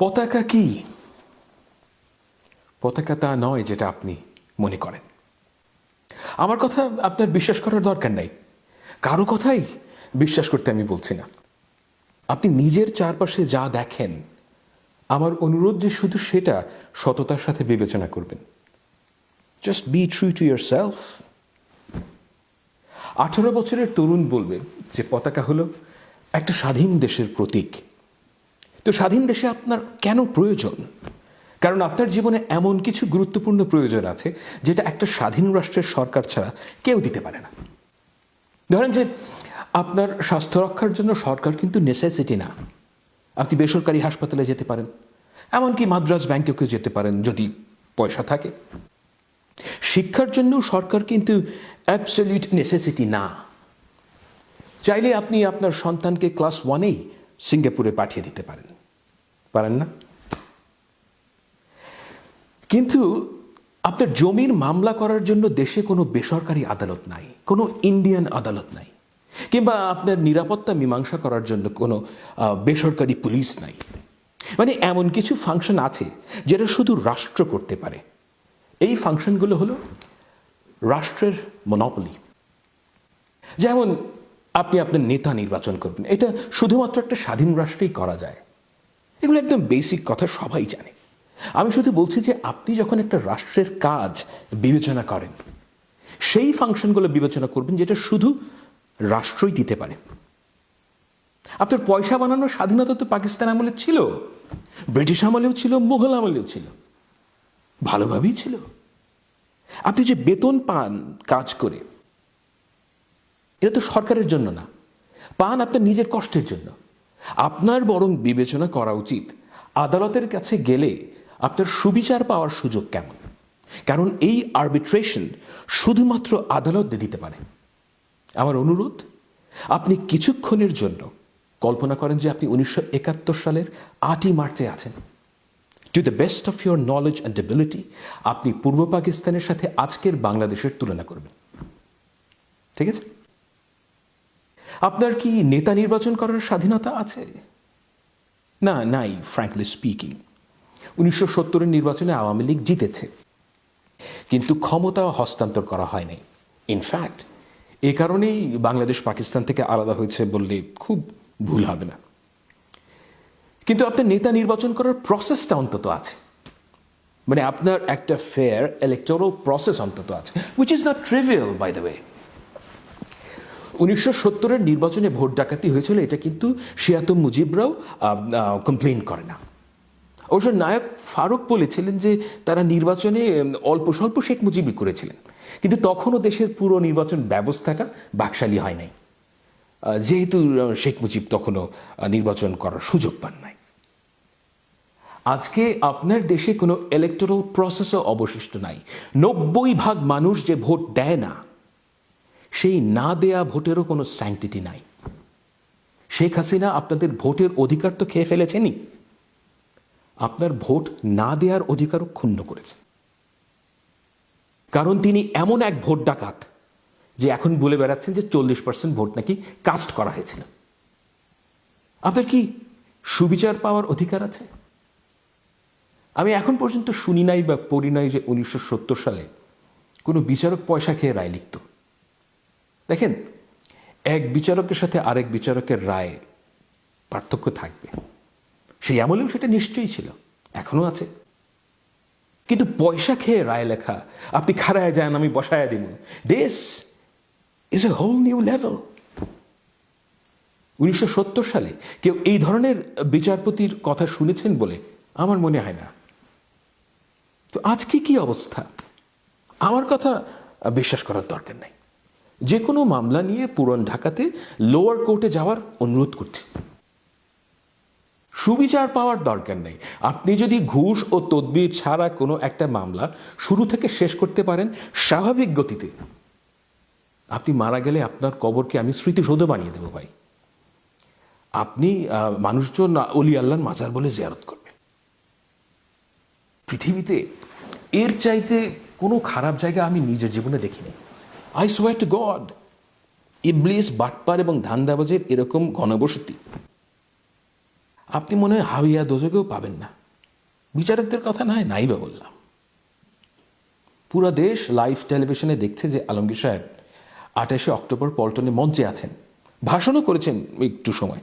পতাকা কি? পতাকা তা নয় যেটা আপনি মনে করেন। আমার কথা আপনার বিশ্বাস করার দরকার নাই। কারও কথাই বিশ্বাস করতে আমি বলছি না। আপনি নিজের চারপাশে যা দেখেন, আমার অনুরোধ যে শুধু সেটা সততার সাথে বিবেচনা করবেন। Just be true to your self আঠারো বছরের তরুণ বলবে যে পতাকা হলো একটা স্বাধীন দেশের প্রতীক। তো স্বাধীন দেশে আপনার কেন প্রয়োজন? কারণ আপনার জীবনে এমন কিছু গুরুত্বপূর্ণ প্রয়োজন আছে, যেটা একটা স্বাধীন রাষ্ট্রের সরকার ছাড়া কেউ দিতে পারে না। ধরেন যে আপনার স্বাস্থ্য রক্ষার জন্য সরকার কিন্তু নেসেসিটি না। আপনি বেসরকারি হাসপাতালে যেতে পারেন, এমনকি মাদ্রাজ ব্যাংকেও যেতে পারেন যদি পয়সা থাকে। শিক্ষার জন্য সরকার কিন্তু অ্যাবসলিউট নেসেসিটি না। চাইলে আপনি আপনার সন্তানকে ক্লাস ওয়ানেই সিঙ্গাপুরে পাঠিয়ে দিতে পারেন। পারেন না? কিন্তু আপনার জমির মামলা করার জন্য দেশে কোনো বেসরকারি আদালত নাই, কোনো ইন্ডিয়ান আদালত নাই, কিংবা আপনার নিরাপত্তা মীমাংসা করার জন্য কোনো বেসরকারি পুলিশ নাই। মানে এমন কিছু ফাংশন আছে যেটা শুধু রাষ্ট্র করতে পারে। এই ফাংশনগুলো হলো রাষ্ট্রের মনোপলি। যেমন আপনি আপনার নেতা নির্বাচন করবেন। এটা শুধুমাত্র একটা স্বাধীন রাষ্ট্রেই করা যায়। এগুলো একদম বেসিক কথা সবাই জানে। আমি শুধু বলছি যে আপনি যখন একটা রাষ্ট্রের কাজ বিবেচনা করেন, সেই ফাংশনগুলো বিবেচনা করবেন যেটা শুধু রাষ্ট্রই দিতে পারে। আপনার পয়সা বানানোর স্বাধীনতা তো পাকিস্তান আমলে ছিল, ব্রিটিশ আমলেও ছিল, মুঘল আমলেও ছিল। ভালোভাবেই ছিল। আপনি যে বেতন পান কাজ করে এটা তো সরকারের জন্য না। পান আপনার নিজের কষ্টের জন্য। আপনার বরং বিবেচনা করা উচিত আদালতের কাছে গেলে আপনার সুবিচার পাওয়ার সুযোগ কেমন? কারণ এই আরবিট্রেশন শুধুমাত্র আদালত দিতে পারে। আমার অনুরোধ, আপনি কিছুক্ষণের জন্য কল্পনা করেন যে আপনি উনিশশো একাত্তর সালের আটই মার্চে আছেন। To the best of your knowledge and ability আপনি পূর্ব পাকিস্তানের সাথে আজকের বাংলাদেশের তুলনা করবেন। ঠিক আছে? আপনার কি নেতা নির্বাচন করার স্বাধীনতা আছে? না, নাই ফ্র্যাঙ্কলি স্পিকিং উনিশশো সত্তরের নির্বাচনে আওয়ামী লীগ জিতেছে। কিন্তু ক্ষমতা হস্তান্তর করা হয় নাই ইনফ্যাক্ট এ কারণেই বাংলাদেশ পাকিস্তান থেকে আলাদা হয়েছে বললে খুব ভুল হবে না। কিন্তু আপনার নেতা নির্বাচন করার প্রসেসটা অন্তত আছে। মানে আপনার একটা ফেয়ার ইলেকটোরাল প্রসেস অন্তত আছে which is not trivial by the way উনিশশো সত্তরের নির্বাচনে ভোট ডাকাতি হয়েছিল, এটা কিন্তু শিয়াতুম মুজিবরাও কমপ্লেন করে না। অবশ্য নায়ক ফারুক বলেছিলেন যে তারা নির্বাচনে অল্প স্বল্প শেখ মুজিবই করেছিলেন। কিন্তু তখনও দেশের পুরো নির্বাচন ব্যবস্থাটা বাকশালী হয় নাই। যেহেতু শেখ মুজিব তখনও নির্বাচন করার সুযোগ পান নাই। আজকে আপনার দেশে কোনো ইলেকটোরাল প্রসেসও অবশিষ্ট নাই। নব্বই ভাগ মানুষ যে ভোট দেয় না সেই না দেয়া ভোটেরও কোনো স্যাংটিটি নাই। শেখ হাসিনা আপনাদের ভোটের অধিকার তো খেয়ে ফেলেছেনই। আপনার ভোট না দেওয়ার অধিকারও ক্ষুণ্ণ করেছে। কারণ তিনি এমন এক ভোট ডাকাত যে এখন বলে বেড়াচ্ছেন যে চল্লিশ পার্সেন্ট ভোট নাকি কাস্ট করা হয়েছিল। আপনার কি সুবিচার পাওয়ার অধিকার আছে? আমি এখন পর্যন্ত শুনি নাই বা পড়ি নাই যে উনিশশো সত্তর সালে কোনো বিচারক পয়সা খেয়ে রায় লিখত। দেখেন, এক বিচারকের সাথে আরেক বিচারকের রায় পার্থক্য থাকবে। সেই আমলেও সেটা নিশ্চয়ই ছিল এখনও আছে। কিন্তু পয়সা খেয়ে রায় লেখা, আপনি খাড়ায় যান, আমি বসায় দিব। This is a whole new level উনিশশো সত্তর সালে কেউ এই ধরনের বিচারপতির কথা শুনেছেন বলে আমার মনে হয় না। তো আজকে কি অবস্থা? আমার কথা বিশ্বাস করার দরকার নাই। যে কোনো মামলা নিয়ে পুরন ঢাকাতে লোয়ার কোর্টে যাওয়ার অনুরোধ করছি। সুবিচার পাওয়ার দরকার নেই। আপনি যদি ঘুষ ও তদবির ছাড়া কোনো একটা মামলা শুরু থেকে শেষ করতে পারেন স্বাভাবিক গতিতে। আপনি মারা গেলে আপনার কবরকে আমি স্মৃতিসৌধ বানিয়ে দেবো ভাই। আপনি মানুষজন অলি আল্লাহর মাজার বলে জিয়ারত করবেন। পৃথিবীতে এর চাইতে কোনো খারাপ জায়গা আমি নিজের জীবনে দেখিনি। আই সোয়ার টু গড ইবলিস বাটপার এবং ধান্দাবাজের এরকম ঘনবসতি। আপনি মনে হয় হাবিয়া দোজকেও পাবেন না। বিচারকদের কথা নয় নাই বা বললাম। পুরা দেশ লাইভ টেলিভিশনে দেখছে যে আলমগীর সাহেব আঠাশে অক্টোবর পল্টনে মঞ্চে আছেন। ভাষণও করেছেন একটু সময়।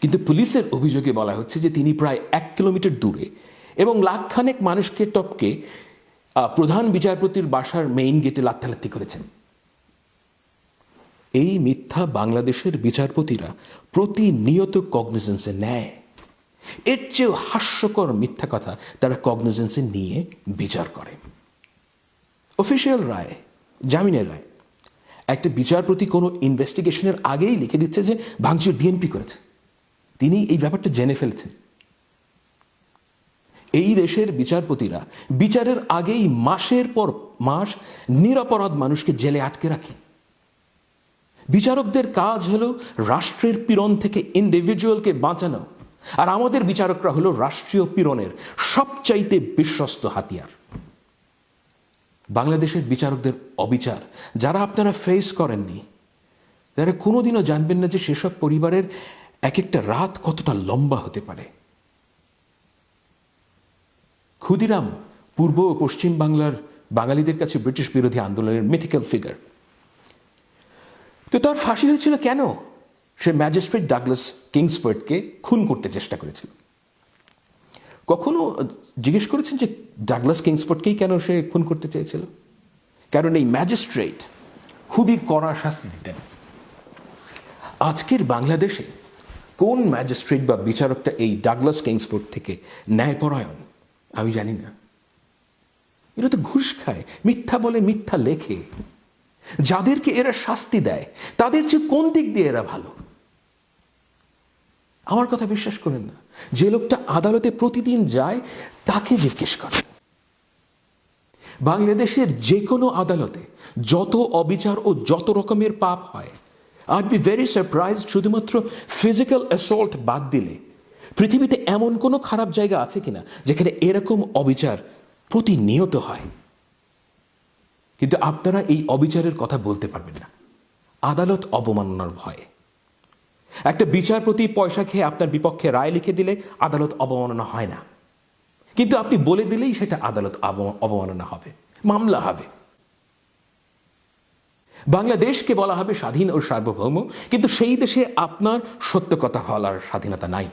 কিন্তু পুলিশের অভিযোগে বলা হচ্ছে যে তিনি প্রায় এক কিলোমিটার দূরে এবং লাখখানেক মানুষকে টপকে প্রধান বিচারপতির বাসার মেইন গেটে লাত্থালাত্তি করেছেন। এই মিথ্যা বাংলাদেশের বিচারপতিরা প্রতিনিয়ত কগনিজেন্সে নেয়। এর চেয়েও হাস্যকর মিথ্যা কথা তারা কগনিজেন্সে নিয়ে বিচার করে। অফিসিয়াল রায়, জামিনের রায়। একটা বিচারপতি কোনো ইনভেস্টিগেশনের আগেই লিখে দিচ্ছে যে ভাঙচুর বিএনপি করেছে। তিনি এই ব্যাপারটা জেনে ফেলছেন। এই দেশের বিচারপতিরা বিচারের আগেই মাসের পর মাস নিরপরাধ মানুষকে জেলে আটকে রাখে। বিচারকদের কাজ হলো রাষ্ট্রের পীড়ন থেকে ইন্ডিভিজুয়ালকে বাঁচানো, আর আমাদের বিচারকরা হলো রাষ্ট্রীয় পীড়নের সবচাইতে বিশ্বস্ত হাতিয়ার। বাংলাদেশের বিচারকদের অবিচার যারা আপনারা ফেস করেননি, তারা কোনোদিনও জানবেন না যে সেসব পরিবারের এক একটা রাত কতটা লম্বা হতে পারে। ক্ষুদিরাম পূর্ব ও পশ্চিম বাংলার বাঙালিদের কাছে ব্রিটিশ বিরোধী আন্দোলনের মিথিক্যাল ফিগার তো তার ফাঁসি হয়েছিল কেন? সে ম্যাজিস্ট্রেট ডাগলাস কিংসফোর্ডকে খুন করতে চেষ্টা করেছিল। কখনো জিজ্ঞেস করেছেন যে ডাগলাস কিংসফোর্ডকেই কেন সে খুন করতে চেয়েছিল? কারণ এই ম্যাজিস্ট্রেট খুবই কড়া শাস্তি দিতেন। আজকের বাংলাদেশে কোন ম্যাজিস্ট্রেট বা বিচারকটা এই ডাগলাস কিংসফোর্ড থেকে ন্যায়পরায়ণ? আমি জানি না। এরা তো ঘুষ খায়, মিথ্যা বলে মিথ্যা লেখে। যাদেরকে এরা শাস্তি দেয়, তাদের চেয়ে কোন দিক দিয়ে এরা ভালো? আমার কথা বিশ্বাস করেন না। যে লোকটা আদালতে প্রতিদিন যায়, তাকে জিজ্ঞেস করেন বাংলাদেশের যে কোনো আদালতে যত অবিচার ও যত রকমের পাপ হয় আই বি ভেরি সারপ্রাইজ শুধুমাত্র ফিজিক্যাল অ্যাসল্ট বাদ দিলে পৃথিবীতে এমন কোনো খারাপ জায়গা আছে কিনা যেখানে এরকম অবিচার প্রতিনিয়ত হয়? কিন্তু আপনারা এই অবিচারের কথা বলতে পারবেন না। আদালত অবমাননার ভয়ে। একটা বিচারপতি পয়সা খেয়ে আপনার বিপক্ষে রায় লিখে দিলে আদালত অবমাননা হয় না। কিন্তু আপনি বলে দিলেই সেটা আদালত অবমাননা হবে, মামলা হবে। বাংলাদেশকে বলা হবে স্বাধীন ও সার্বভৌম, কিন্তু সেই দেশে আপনার সত্য কথা বলার স্বাধীনতা নাই।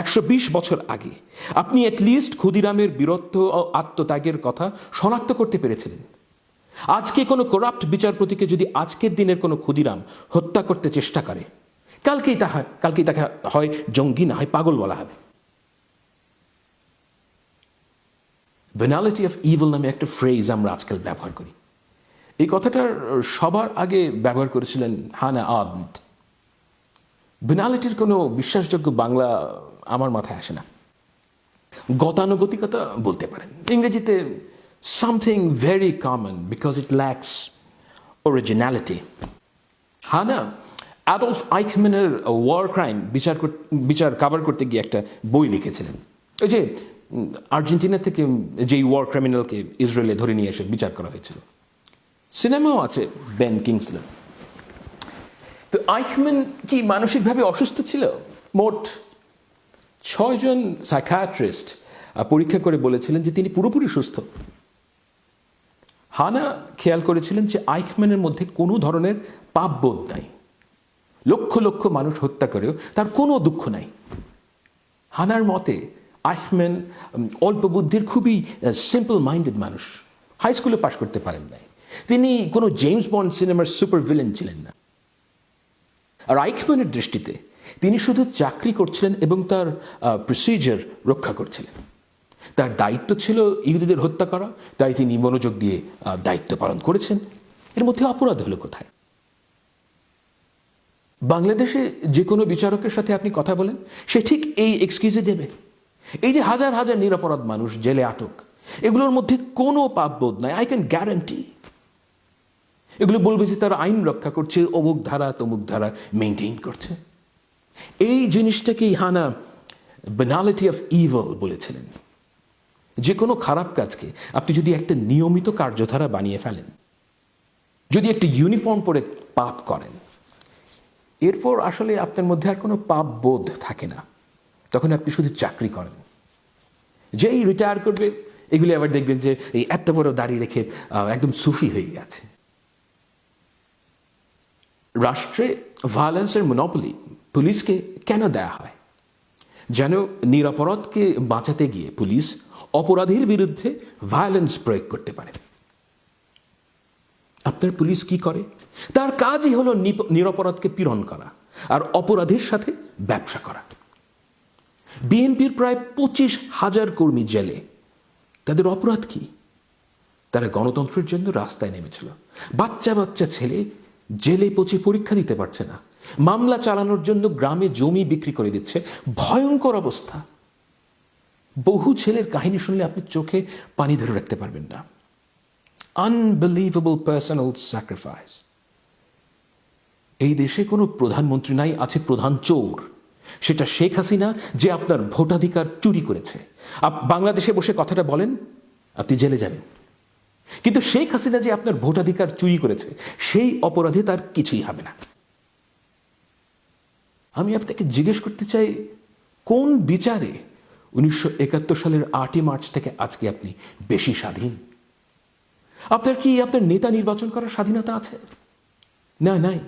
একশো বিশ বছর আগে আপনি অ্যাটলিস্ট ক্ষুদিরামের বীরত্ব ও আত্মত্যাগের কথা শনাক্ত করতে পেরেছিলেন। আজকে কোনো করাপ্ট বিচারপতিকে যদি আজকের দিনের কোনো ক্ষুদিরাম হত্যা করতে চেষ্টা করে, কালকেই তা হয় কালকেই তাকে হয় জঙ্গি না হয় পাগল বলা হবে। বেনালিটি অফ ইভল নামে একটা ফ্রেজ আমরা আজকাল ব্যবহার করি। এই কথাটার সবার আগে ব্যবহার করেছিলেন হানা আদন্ত বেনালিটির কোনো বিশ্বাসযোগ্য বাংলা আমার মাথায় আসে না। গতানুগতিকতা বলতে পারেন। ইংরেজিতে something very common because it lacks originality Hannah Adolf আইকম্যানের war crime বিচার বিচার কাভার করতে গিয়ে একটা বই লিখেছিলেন। ওই যে, আর্জেন্টিনা থেকে যেই ওয়ার ক্রিমিনালকে ইসরায়েলে ধরে নিয়ে এসে বিচার করা হয়েছিল। সিনেমাও আছে বেন কিংসল্যান্ড তো আইকম্যান কি মানসিকভাবে অসুস্থ ছিল? মোট ছয়জন সাইকাট্রিস্ট পরীক্ষা করে বলেছিলেন যে তিনি পুরোপুরি সুস্থ। হানা খেয়াল করেছিলেন যে আইকম্যানের মধ্যে কোনো ধরনের পাপবোধ নাই। লক্ষ লক্ষ মানুষ হত্যা করেও তার কোনো দুঃখ নাই। হানার মতে আইকম্যান অল্প বুদ্ধির খুবই সিম্পল মাইন্ডেড মানুষ। হাই স্কুলে পাশ করতে পারেন নাই। তিনি কোনো জেমস বন্ড সিনেমার সুপার ভিলেন ছিলেন না। আর আইকম্যানের দৃষ্টিতে তিনি শুধু চাকরি করছিলেন এবং তার প্রসিজার রক্ষা করছিলেন। তার দায়িত্ব ছিল ইহুদিদের হত্যা করা, তাই তিনি মনোযোগ দিয়ে দায়িত্ব পালন করেছেন। এর মধ্যে অপরাধ হলো কোথায়? বাংলাদেশে যে কোনো বিচারকের সাথে আপনি কথা বলেন, সে ঠিক এই এক্সকিউজে দেবে। এই যে হাজার হাজার নিরাপরাধ মানুষ জেলে আটক, এগুলোর মধ্যে কোনো পাপবোধ নাই আই ক্যান গ্যারান্টি এগুলো বলবে যে তারা আইন রক্ষা করছে, অমুক ধারা তমুক ধারা মেনটেন করছে। এই জিনিসটাকেই হানা বেনালিটি অফ ইভল বলেছিলেন। যে কোনো খারাপ কাজকে আপনি যদি একটা নিয়মিত কার্যধারা বানিয়ে ফেলেন, যদি একটা ইউনিফর্ম পরে পাপ করেন, এরপর আসলে আপনার মধ্যে আর কোনো পাপ বোধ থাকে না। তখন আপনি শুধু চাকরি করেন। যেই রিটায়ার করবে, এগুলি আবার দেখবেন যে এই এত বড় দাড়ি রেখে একদম সুফি হয়ে গেছে রাষ্ট্রে ভায়োলেন্সের মনোপলি পুলিশকে কেন দেয়া হয়? যেন নিরাপরাধকে বাঁচাতে গিয়ে পুলিশ অপরাধীর বিরুদ্ধে ভায়োলেন্স প্রয়োগ করতে পারে। আপনার পুলিশ কি করে? তার কাজই হলো নিরপরাধকে পীড়ন করা আর অপরাধীর সাথে ব্যবসা করা। বিএনপির প্রায় পঁচিশ হাজার কর্মী জেলে। তাদের অপরাধ কি? তারা গণতন্ত্রের জন্য রাস্তায় নেমেছিল। বাচ্চা বাচ্চা ছেলে জেলে পচে পরীক্ষা দিতে পারছে না। মামলা চালানোর জন্য গ্রামে জমি বিক্রি করে দিচ্ছে। ভয়ঙ্কর অবস্থা। বহু ছেলের কাহিনী শুনলে আপনি চোখে পানি ধরে রাখতে পারবেন না। আনবিলিভেবল পার্সোনাল স্যাক্রিফাইস এই দেশে কোনো প্রধানমন্ত্রী নাই, আছে প্রধান চোর। সেটা শেখ হাসিনা যে আপনার ভোটাধিকার চুরি করেছে। আপ- বাংলাদেশে বসে কথাটা বলেন, আপনি জেলে যাবেন। কিন্তু শেখ হাসিনা যে আপনার ভোটাধিকার চুরি করেছে, সেই অপরাধে তার কিছুই হবে না। আমি আপনাকে জিজ্ঞেস করতে চাই, কোন বিচারে উনিশশো একাত্তর সালের আটই মার্চ থেকে আজকে আপনি বেশি স্বাধীন? আপনার কি আপনার নেতা নির্বাচন করার স্বাধীনতা আছে? না, নাই।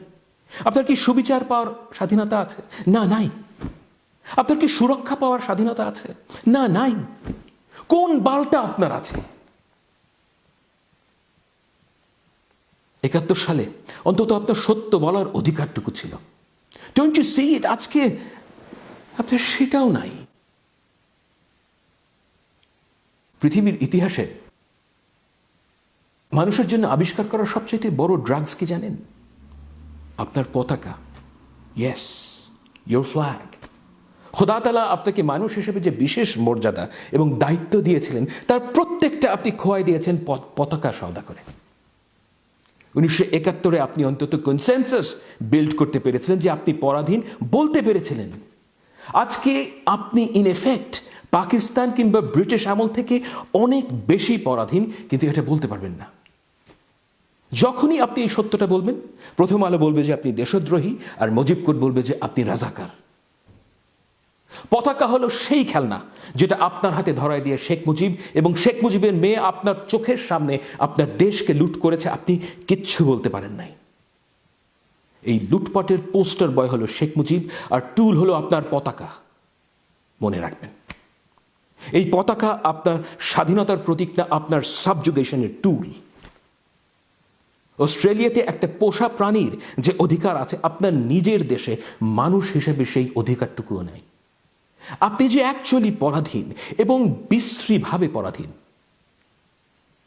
আপনার কি সুবিচার পাওয়ার স্বাধীনতা আছে? না, নাই। আপনার কি সুরক্ষা পাওয়ার স্বাধীনতা আছে? না, নাই। কোন বালটা আপনার আছে? একাত্তর সালে অন্তত আপনার সত্য বলার অধিকারটুকু ছিল। ডোন্ট ইউ সি ইট আজকে আপনার সেটাও নাই। পৃথিবীর ইতিহাসে মানুষের জন্য আবিষ্কার করার সবচেয়ে বড় ড্রাগস কি জানেন? আপনার পতাকা। ইয়েস ইয়োর ফ্ল্যাগ খোদা তালা আপনাকে মানুষ হিসেবে যে বিশেষ মর্যাদা এবং দায়িত্ব দিয়েছিলেন, তার প্রত্যেকটা আপনি খোয়াই দিয়েছেন পতাকা সওদা করে। উনিশশো একাত্তরে আপনি অন্তত কনসেনসাস বিল্ড করতে পেরেছিলেন যে আপনি পরাধীন বলতে পেরেছিলেন। আজকে আপনি ইন এফেক্ট পাকিস্তান কিংবা ব্রিটিশ আমল থেকে অনেক বেশি পরাধীন, কিন্তু এটা বলতে পারবেন না। যখনই আপনি এই সত্যটা বলবেন, প্রথম আলো বলবে যে আপনি দেশদ্রোহী, আর মজিব কোট বলবে যে আপনি রাজাকার। পতাকা হলো সেই খেলনা যেটা আপনার হাতে ধরায় দিয়ে শেখ মুজিব এবং শেখ মুজিবের মেয়ে আপনার চোখের সামনে আপনার দেশকে লুট করেছে। আপনি কিচ্ছু বলতে পারেন নাই। এই লুটপাটের পোস্টার বয় হলো শেখ মুজিব আর টুল হলো আপনার পতাকা। মনে রাখবেন। এই পতাকা আপনার স্বাধীনতার প্রতীক না আপনার সাবজুগেশনের টুল অস্ট্রেলিয়াতে একটা পোষা প্রাণীর যে অধিকার আছে, আপনার নিজের দেশে মানুষ হিসেবে সেই অধিকারটুকুও নেই। আপনি যে অ্যাকচুয়ালি পরাধীন এবং বিশ্রীভাবে পরাধীন,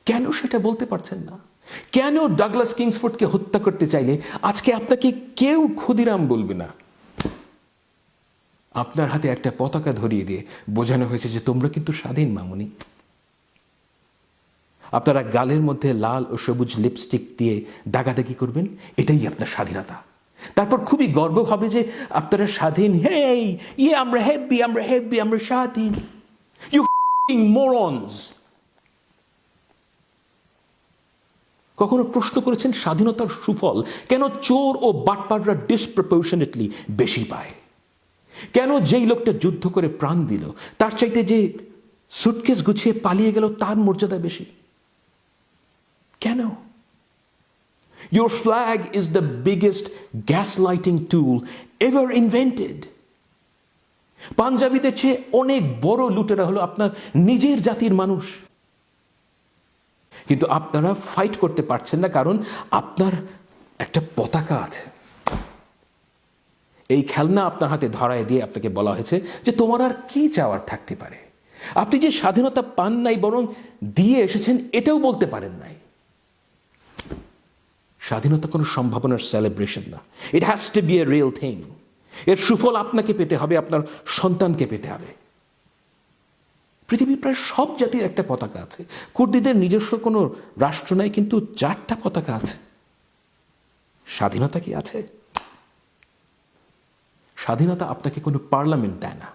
কেন সেটা বলতে পারছেন না? কেন ডাগলাস কিংসফোর্ডকে হত্যা করতে চাইলে আজকে আপনাকে কেউ ক্ষুদিরাম বলবে না? আপনার হাতে একটা পতাকা ধরিয়ে দিয়ে বোঝানো হয়েছে যে তোমরা কিন্তু স্বাধীন, মামুনি। আপনারা গালের মধ্যে লাল ও সবুজ লিপস্টিক দিয়ে দাগাদাগি করবেন, এটাই আপনার স্বাধীনতা। তারপর খুবই গর্ব হবে যে আপনারা স্বাধীন। হেই ইয়ে আমরা হেব্বি আমরা হেব্বি, আমরা স্বাধীন। ইউ মোরনস কখনো প্রশ্ন করেছেন স্বাধীনতার সুফল কেন চোর ও বাটপাররা ডিসপ্রপোর্শনেটলি বেশি পায়? কেন যেই লোকটা যুদ্ধ করে প্রাণ দিল, তার চাইতে যে সুটকেস গুছিয়ে পালিয়ে গেল তার মর্যাদা বেশি? কেন? Your flag is the biggest gaslighting tool ever invented. পাঞ্জাবিদের চেয়ে অনেক বড় লুটেরা হলো আপনার নিজের জাতির মানুষ। কিন্তু আপনারা ফাইট করতে পারছেন না কারণ আপনার একটা পতাকা আছে। এই খেলনা আপনার হাতে ধরায় দিয়ে আপনাকে বলা হয়েছে যে তোমার আর কি চাওয়ার থাকতে পারে। আপনি যে স্বাধীনতা পান নাই বরং দিয়ে এসেছেন এটাও বলতে পারেন নাই। স্বাধীনতা কোনো সম্ভাবনার সেলিব্রেশন না। It has to be a real thing এর সুফল আপনাকে পেতে হবে, আপনার সন্তানকে পেতে হবে। পৃথিবীর প্রায় সব জাতির একটা পতাকা আছে। কুর্দিদের নিজস্ব কোনো রাষ্ট্র নাই, কিন্তু চারটা পতাকা আছে। স্বাধীনতা কি আছে? স্বাধীনতা আপনাকে কোনো পার্লামেন্ট দেয় না।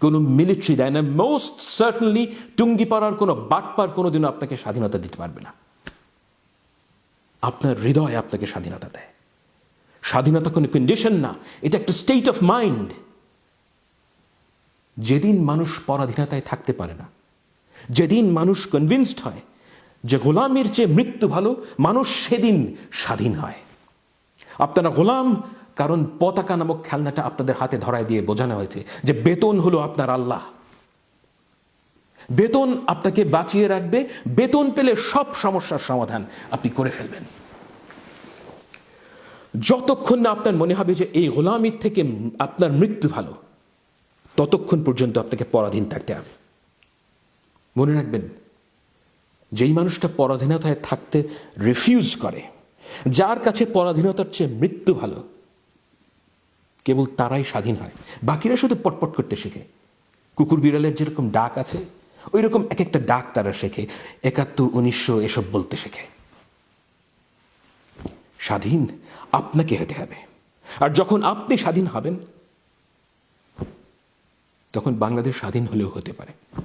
কোনো মিলিটারি দেয় না। মোস্ট সার্টনলি টুঙ্গিপাড়ার কোনো বাটপার কোনোদিনও আপনাকে স্বাধীনতা দিতে পারবে না। আপনার হৃদয় আপনাকে স্বাধীনতা দেয়। স্বাধীনতা কোনো কন্ডিশন না, এটা একটা স্টেট অফ মাইন্ড যেদিন মানুষ পরাধীনতায় থাকতে পারে না, যেদিন মানুষ কনভিন্সড হয় যে গোলামের চেয়ে মৃত্যু ভালো, মানুষ সেদিন স্বাধীন হয়। আপনারা গোলাম, কারণ পতাকা নামক খেলনাটা আপনাদের হাতে ধরায় দিয়ে বোঝানো হয়েছে যে বেতন হলো আপনার আল্লাহ। বেতন আপনাকে বাঁচিয়ে রাখবে। বেতন পেলে সব সমস্যার সমাধান আপনি করে ফেলবেন। যতক্ষণ না আপনার মনে হবে যে এই গোলামির থেকে আপনার মৃত্যু ভালো, ততক্ষণ পর্যন্ত আপনাকে পরাধীন থাকতে হবে। মনে রাখবেন, যেই মানুষটা পরাধীনতায় থাকতে রিফিউজ করে, যার কাছে পরাধীনতার চেয়ে মৃত্যু ভালো, কেবল তারাই স্বাধীন হয়। বাকিরা শুধু পটপট করতে শেখে। কুকুর বিড়ালের যেরকম ডাক আছে ওই রকম এক একটা ডাক তারা শেখে, একাত্তর, উনিশশো, এসব বলতে শেখে। স্বাধীন আপনাকে হতে হবে। আর যখন আপনি স্বাধীন হবেন, তখন বাংলাদেশ স্বাধীন হলেও হতে পারে।